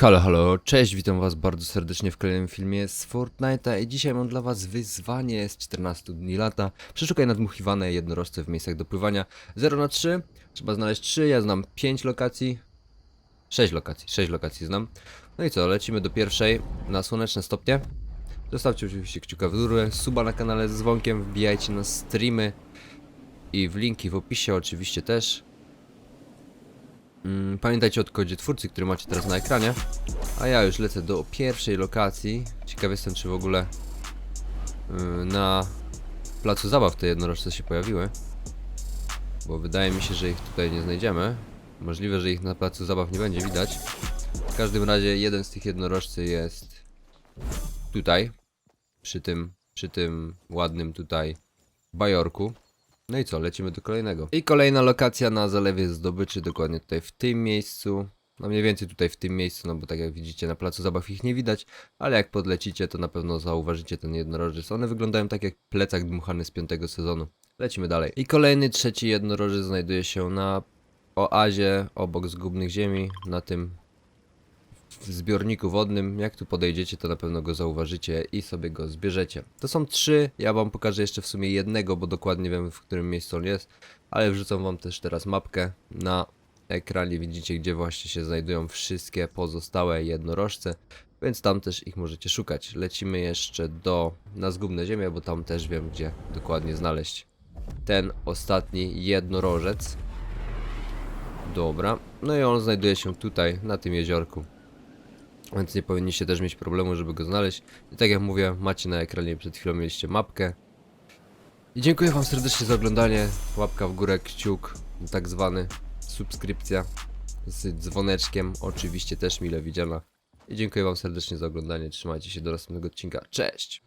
Halo, halo, cześć, witam was bardzo serdecznie w kolejnym filmie z Fortnite'a i dzisiaj mam dla was wyzwanie z 14 dni lata. Przeszukaj nadmuchiwane jednorożce w miejscach do pływania 0 na 3 trzeba znaleźć 3, ja znam 5 lokacji, 6 lokacji, 6 lokacji znam. No i co, lecimy do pierwszej na słoneczne stopnie. Zostawcie oczywiście kciuka w górę, suba na kanale z dzwonkiem, wbijajcie na streamy i w linki w opisie oczywiście też. Mm, Pamiętajcie o kodzie twórcy, który macie teraz na ekranie. A ja już lecę do pierwszej lokacji. Ciekaw jestem, czy w ogóle yy, na placu zabaw te jednorożce się pojawiły. Bo wydaje mi się, że ich tutaj nie znajdziemy. Możliwe, że ich na placu zabaw nie będzie widać. W każdym razie jeden z tych jednorożcy jest tutaj. Przy tym, przy tym ładnym tutaj bajorku. No i co, lecimy do kolejnego. I kolejna lokacja na zalewie zdobyczy, dokładnie tutaj w tym miejscu. No mniej więcej tutaj w tym miejscu, no bo tak jak widzicie na placu zabaw ich nie widać, ale jak podlecicie to na pewno zauważycie ten jednorożec. One wyglądają tak jak plecak dmuchany z piątego sezonu. Lecimy dalej. I kolejny, trzeci jednorożec znajduje się na oazie obok zgubnych ziemi, na tym w zbiorniku wodnym. Jak tu podejdziecie, to na pewno go zauważycie i sobie go zbierzecie. To są trzy, ja wam pokażę jeszcze w sumie jednego, bo dokładnie wiem w którym miejscu on jest, ale wrzucam wam też teraz mapkę na ekranie. Widzicie, gdzie właśnie się znajdują wszystkie pozostałe jednorożce, więc tam też ich możecie szukać. Lecimy jeszcze do na zgubne ziemię, bo tam też wiem, gdzie dokładnie znaleźć ten ostatni jednorożec. Dobra, no i on znajduje się tutaj, na tym jeziorku. Więc nie powinniście też mieć problemu, żeby go znaleźć. I tak jak mówię, macie na ekranie przed chwilą mieliście mapkę. I dziękuję wam serdecznie za oglądanie. Łapka w górę, kciuk, tak zwany, subskrypcja z dzwoneczkiem, oczywiście też mile widziana. I dziękuję wam serdecznie za oglądanie. Trzymajcie się do następnego odcinka. Cześć!